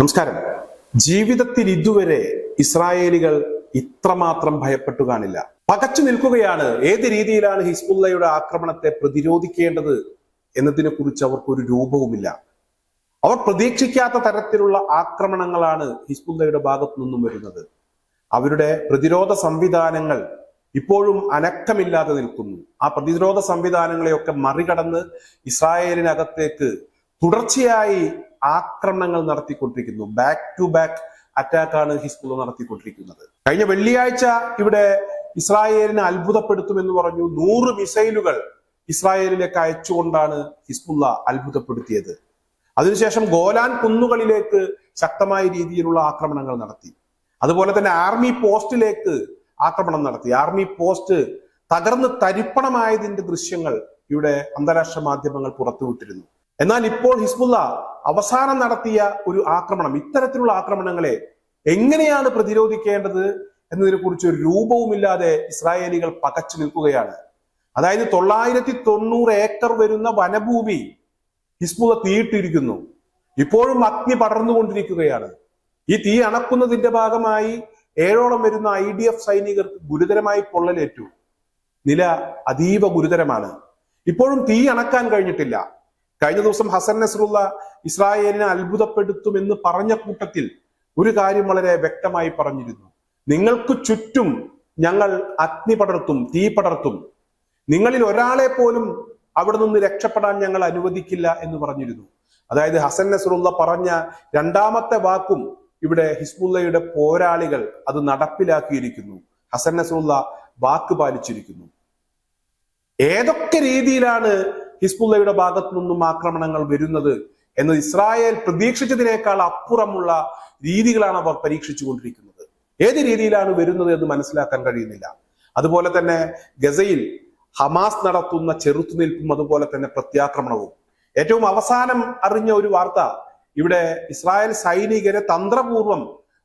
നമസ്കാരം. ജീവിതത്തിൽ ഇതുവരെ ഇസ്രായേലികൾ ഇത്രമാത്രം ഭയപ്പെട്ടു കാണില്ല. പകച്ചു നിൽക്കുകയാണ്. ഏത് രീതിയിലാണ് ഹിസ്ബുല്ലയുടെ ആക്രമണത്തെ പ്രതിരോധിക്കേണ്ടത് എന്നതിനെ കുറിച്ച് അവർക്കൊരു രൂപവുമില്ല. അവർ പ്രതീക്ഷിക്കാത്ത തരത്തിലുള്ള ആക്രമണങ്ങളാണ് ഹിസ്ബുല്ലയുടെ ഭാഗത്തു നിന്നും വരുന്നത്. അവരുടെ പ്രതിരോധ സംവിധാനങ്ങൾ ഇപ്പോഴും അനക്കമില്ലാതെ നിൽക്കുന്നു. ആ പ്രതിരോധ സംവിധാനങ്ങളെയൊക്കെ മറികടന്ന് ഇസ്രായേലിനകത്തേക്ക് തുടർച്ചയായി ആക്രമണങ്ങൾ നടത്തിക്കൊണ്ടിരിക്കുന്നു. ബാക്ക് ടു ബാക്ക് അറ്റാക്കാണ് ഹിസ്ബുൾ നടത്തിക്കൊണ്ടിരിക്കുന്നത്. കഴിഞ്ഞ വെള്ളിയാഴ്ച ഇവിടെ ഇസ്രായേലിനെ അത്ഭുതപ്പെടുത്തുമെന്ന് പറഞ്ഞു. നൂറ് മിസൈലുകൾ ഇസ്രായേലിലേക്ക് അയച്ചുകൊണ്ടാണ് ഹിസ്ബുള്ള അത്ഭുതപ്പെടുത്തിയത്. അതിനുശേഷം ഗോലാൻ കുന്നുകളിലേക്ക് ശക്തമായ രീതിയിലുള്ള ആക്രമണങ്ങൾ നടത്തി. അതുപോലെ തന്നെ ആർമി പോസ്റ്റിലേക്ക് ആക്രമണം നടത്തി. ആർമി പോസ്റ്റ് തകർന്ന് തരിപ്പണമായതിന്റെ ദൃശ്യങ്ങൾ ഇവിടെ അന്താരാഷ്ട്ര മാധ്യമങ്ങൾ പുറത്തുവിട്ടിരുന്നു. എന്നാൽ ഇപ്പോൾ ഹിസ്ബുള്ള അവസാനം നടത്തിയ ഒരു ആക്രമണം ഇത്തരത്തിലുള്ള ആക്രമണങ്ങളെ എങ്ങനെയാണ് പ്രതിരോധിക്കേണ്ടത് എന്നതിനെ കുറിച്ച് ഒരു രൂപവുമില്ലാതെ ഇസ്രായേലികൾ പകച്ചു നിൽക്കുകയാണ്. അതായത് തൊള്ളായിരത്തി തൊണ്ണൂറ് ഏക്കർ വരുന്ന വനഭൂമി ഹിസ്ബുള്ള തീയിട്ടിരിക്കുന്നു. ഇപ്പോഴും അഗ്നി പടർന്നുകൊണ്ടിരിക്കുകയാണ്. ഈ തീ അണക്കുന്നതിന്റെ ഭാഗമായി ഏഴോളം വരുന്ന ഐ ഡി എഫ് സൈനികർക്ക് ഗുരുതരമായി പൊള്ളലേറ്റു. നില അതീവ ഗുരുതരമാണ്. ഇപ്പോഴും തീ അണക്കാൻ കഴിഞ്ഞിട്ടില്ല. കഴിഞ്ഞ ദിവസം ഹസൻ നസറുള്ള ഇസ്രായേലിനെ അത്ഭുതപ്പെടുത്തുമെന്ന് പറഞ്ഞ കൂട്ടത്തിൽ ഒരു കാര്യം വളരെ വ്യക്തമായി പറഞ്ഞിരുന്നു. നിങ്ങൾക്ക് ചുറ്റും ഞങ്ങൾ അഗ്നി പടർത്തും തീ പടർത്തും. നിങ്ങളിൽ ഒരാളെ പോലും അവിടെ നിന്ന് രക്ഷപ്പെടാൻ ഞങ്ങൾ അനുവദിക്കില്ല എന്ന് പറഞ്ഞിരുന്നു. അതായത് ഹസൻ നസറുള്ള പറഞ്ഞ രണ്ടാമത്തെ വാക്കും ഇവിടെ ഹിസ്ബുല്ലയുടെ പോരാളികൾ അത് നടപ്പിലാക്കിയിരിക്കുന്നു. ഹസൻ നസറുള്ള വാക്ക് പാലിച്ചിരിക്കുന്നു. ഏതൊക്കെ രീതിയിലാണ് ഹിസ്ബുള്ളയുടെ ഭാഗത്തു നിന്നും ആക്രമണങ്ങൾ വരുന്നത് എന്ന് ഇസ്രായേൽ പ്രതീക്ഷിച്ചതിനേക്കാൾ അപ്പുറമുള്ള രീതികളാണ് അവർ പരീക്ഷിച്ചു കൊണ്ടിരിക്കുന്നത് ഏത് രീതിയിലാണ് വരുന്നത് എന്ന് മനസ്സിലാക്കാൻ കഴിയുന്നില്ല. അതുപോലെ തന്നെ ഗസയിൽ ഹമാസ് നടത്തുന്ന ചെറുത്തുനിൽപ്പും അതുപോലെ തന്നെ പ്രത്യാക്രമണവും. ഏറ്റവും അവസാനം അറിഞ്ഞ ഒരു വാർത്ത ഇവിടെ ഇസ്രായേൽ സൈനികരെ തന്ത്രപൂർവം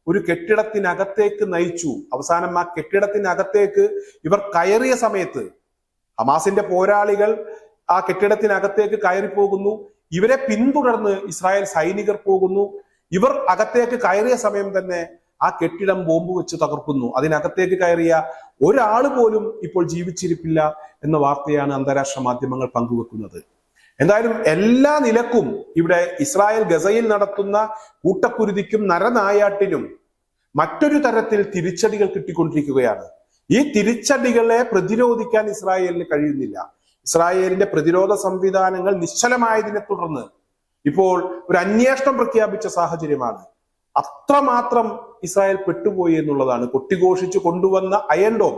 ഒരു കെട്ടിടത്തിനകത്തേക്ക് നയിച്ചു. അവസാനം ആ കെട്ടിടത്തിനകത്തേക്ക് ഇവർ കയറിയ സമയത്ത് ഹമാസിന്റെ പോരാളികൾ ആ കെട്ടിടത്തിനകത്തേക്ക് കയറി പോകുന്നു. ഇവരെ പിന്തുടർന്ന് ഇസ്രായേൽ സൈനികർ പോകുന്നു. ഇവർ അകത്തേക്ക് കയറിയ സമയം തന്നെ ആ കെട്ടിടം ബോംബ് വെച്ച് തകർക്കുന്നു. അതിനകത്തേക്ക് കയറിയ ഒരാൾ പോലും ഇപ്പോൾ ജീവിച്ചിരിപ്പില്ല എന്ന വാർത്തയാണ് അന്താരാഷ്ട്ര മാധ്യമങ്ങൾ പങ്കുവെക്കുന്നത്. എന്തായാലും എല്ലാ നിലക്കും ഇവിടെ ഇസ്രായേൽ ഗസയിൽ നടത്തുന്ന കൂട്ടക്കുരുതിക്കും നരനായാട്ടിനും മറ്റൊരു തരത്തിൽ തിരിച്ചടികൾ കിട്ടിക്കൊണ്ടിരിക്കുകയാണ്. ഈ തിരിച്ചടികളെ പ്രതിരോധിക്കാൻ ഇസ്രായേലിന് കഴിയുന്നില്ല. ഇസ്രായേലിന്റെ പ്രതിരോധ സംവിധാനങ്ങൾ നിശ്ചലമായതിനെ തുടർന്ന് ഇപ്പോൾ ഒരു അന്വേഷണം പ്രഖ്യാപിച്ച സാഹചര്യമാണ്. അത്രമാത്രം ഇസ്രായേൽ പെട്ടുപോയി എന്നുള്ളതാണ്. കൊട്ടിഘോഷിച്ചു കൊണ്ടുവന്ന അയൻഡോം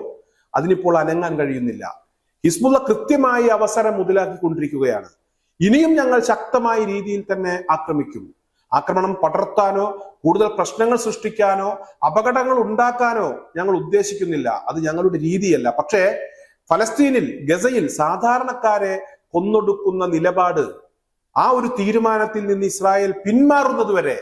അതിനിപ്പോൾ അനങ്ങാൻ കഴിയുന്നില്ല. ഹിസ്ബുള്ള കൃത്യമായി അവസരം മുതലാക്കിക്കൊണ്ടിരിക്കുകയാണ്. ഇനിയും ഞങ്ങൾ ശക്തമായ രീതിയിൽ തന്നെ ആക്രമിക്കും. ആക്രമണം പടർത്താനോ കൂടുതൽ പ്രശ്നങ്ങൾ സൃഷ്ടിക്കാനോ അപകടങ്ങൾ ഉണ്ടാക്കാനോ ഞങ്ങൾ ഉദ്ദേശിക്കുന്നില്ല. അത് ഞങ്ങളുടെ രീതിയല്ല. പക്ഷേ ഫലസ്തീനിൽ ഗസയിൽ സാധാരണക്കാരെ കൊന്നൊടുക്കുന്ന നിലപാട് ആ ഒരു തീരുമാനത്തിൽ നിന്ന് ഇസ്രായേൽ പിന്മാറുന്നത് വരെ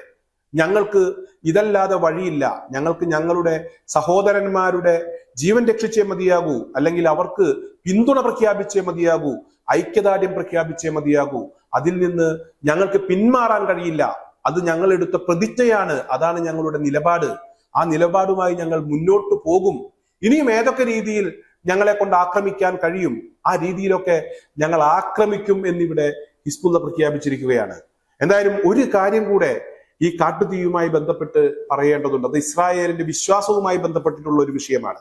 ഞങ്ങൾക്ക് ഇതല്ലാതെ വഴിയില്ല. ഞങ്ങൾക്ക് ഞങ്ങളുടെ സഹോദരന്മാരുടെ ജീവൻ രക്ഷിച്ചേ മതിയാകൂ അല്ലെങ്കിൽ അവർക്ക് പിന്തുണ പ്രഖ്യാപിച്ചേ മതിയാകൂ ഐക്യദാർഢ്യം പ്രഖ്യാപിച്ചേ മതിയാകൂ. അതിൽ നിന്ന് ഞങ്ങൾക്ക് പിന്മാറാൻ കഴിയില്ല. അത് ഞങ്ങൾ എടുത്ത പ്രതിജ്ഞയാണ്. അതാണ് ഞങ്ങളുടെ നിലപാട്. ആ നിലപാടുമായി ഞങ്ങൾ മുന്നോട്ട് പോകും. ഇനിയും ഏതൊക്കെ രീതിയിൽ ഞങ്ങളെ കൊണ്ട് ആക്രമിക്കാൻ കഴിയും. ആ രീതിയിലൊക്കെ ഞങ്ങൾ ആക്രമിക്കും എന്നിവിടെ ഹിസ്ബുള്ള പ്രഖ്യാപിച്ചിരിക്കുകയാണ്. എന്തായാലും ഒരു കാര്യം കൂടെ ഈ കാട്ടുതീയുമായി ബന്ധപ്പെട്ട് പറയേണ്ടതുണ്ട്. അത് ഇസ്രായേലിന്റെ വിശ്വാസവുമായി ബന്ധപ്പെട്ടിട്ടുള്ള ഒരു വിഷയമാണ്.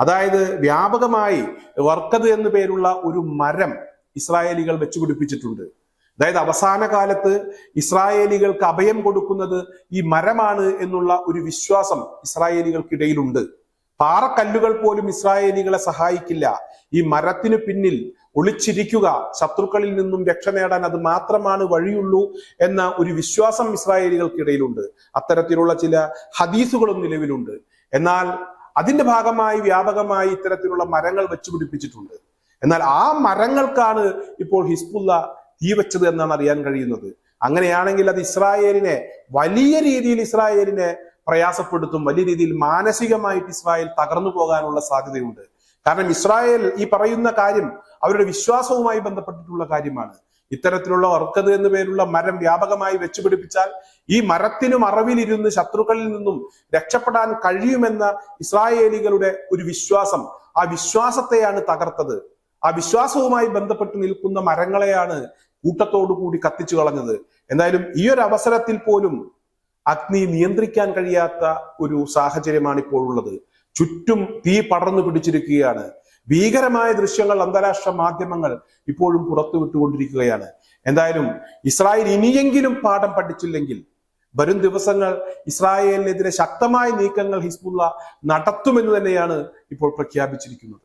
അതായത് വ്യാപകമായി വർക്കത് എന്നു പേരുള്ള ഒരു മരം ഇസ്രായേലികൾ വെച്ചുപിടിപ്പിച്ചിട്ടുണ്ട്. അതായത് അവസാന കാലത്ത് ഇസ്രായേലികൾക്ക് അഭയം കൊടുക്കുന്നത് ഈ മരമാണ് എന്നുള്ള ഒരു വിശ്വാസം ഇസ്രായേലികൾക്കിടയിലുണ്ട്. പാറക്കല്ലുകൾ പോലും ഇസ്രായേലികളെ സഹായിക്കില്ല. ഈ മരത്തിനു പിന്നിൽ ഒളിച്ചിരിക്കുക ശത്രുക്കളിൽ നിന്നും രക്ഷ നേടാൻ അത് മാത്രമാണ് വഴിയുള്ളൂ എന്ന ഒരു വിശ്വാസം ഇസ്രായേലികൾക്കിടയിലുണ്ട്. അത്തരത്തിലുള്ള ചില ഹദീസുകളും നിലവിലുണ്ട്. എന്നാൽ അതിന്റെ ഭാഗമായി വ്യാപകമായി ഇത്തരത്തിലുള്ള മരങ്ങൾ വെച്ചുപിടിപ്പിച്ചിട്ടുണ്ട്. എന്നാൽ ആ മരങ്ങൾക്കാണ് ഇപ്പോൾ ഹിസ്ബുല്ല തീ വെച്ചത് എന്നാണ് അറിയാൻ കഴിയുന്നത്. അങ്ങനെയാണെങ്കിൽ അത് ഇസ്രായേലിനെ വലിയ രീതിയിൽ ഇസ്രായേലിനെ പ്രയാസപ്പെടുത്തും വലിയ രീതിയിൽ മാനസികമായിട്ട് ഇസ്രായേൽ തകർന്നു പോകാനുള്ള സാധ്യതയുണ്ട്. കാരണം ഇസ്രായേൽ ഈ പറയുന്ന കാര്യം അവരുടെ വിശ്വാസവുമായി ബന്ധപ്പെട്ടിട്ടുള്ള കാര്യമാണ്. ഇത്തരത്തിലുള്ള വർക്കത് എന്ന പേരുള്ള മരം വ്യാപകമായി വെച്ചുപിടിപ്പിച്ചാൽ ഈ മരത്തിനും അറിവിലിരുന്ന് ശത്രുക്കളിൽ നിന്നും രക്ഷപ്പെടാൻ കഴിയുമെന്ന ഇസ്രായേലികളുടെ ഒരു വിശ്വാസം ആ വിശ്വാസത്തെയാണ് തകർത്തത്. ആ വിശ്വാസവുമായി ബന്ധപ്പെട്ട് നിൽക്കുന്ന മരങ്ങളെയാണ് കൂട്ടത്തോടു കൂടി കത്തിച്ചു കളഞ്ഞത് എന്തായാലും ഈ ഒരു അവസരത്തിൽ പോലും അഗ്നി നിയന്ത്രിക്കാൻ കഴിയാത്ത ഒരു സാഹചര്യമാണ് ഇപ്പോൾ ഉള്ളത്. ചുറ്റും തീ പടർന്നു പിടിച്ചിരിക്കുകയാണ്. ഭീകരമായ ദൃശ്യങ്ങൾ അന്താരാഷ്ട്ര മാധ്യമങ്ങൾ ഇപ്പോഴും പുറത്തുവിട്ടുകൊണ്ടിരിക്കുകയാണ് എന്തായാലും ഇസ്രായേൽ ഇനിയെങ്കിലും പാഠം പഠിച്ചില്ലെങ്കിൽ വരും ദിവസങ്ങൾ ഇസ്രായേലിനെതിരെ ശക്തമായ നീക്കങ്ങൾ ഹിസ്ബുള്ള നടത്തുമെന്ന് തന്നെയാണ് ഇപ്പോൾ പ്രഖ്യാപിച്ചിരിക്കുന്നത്.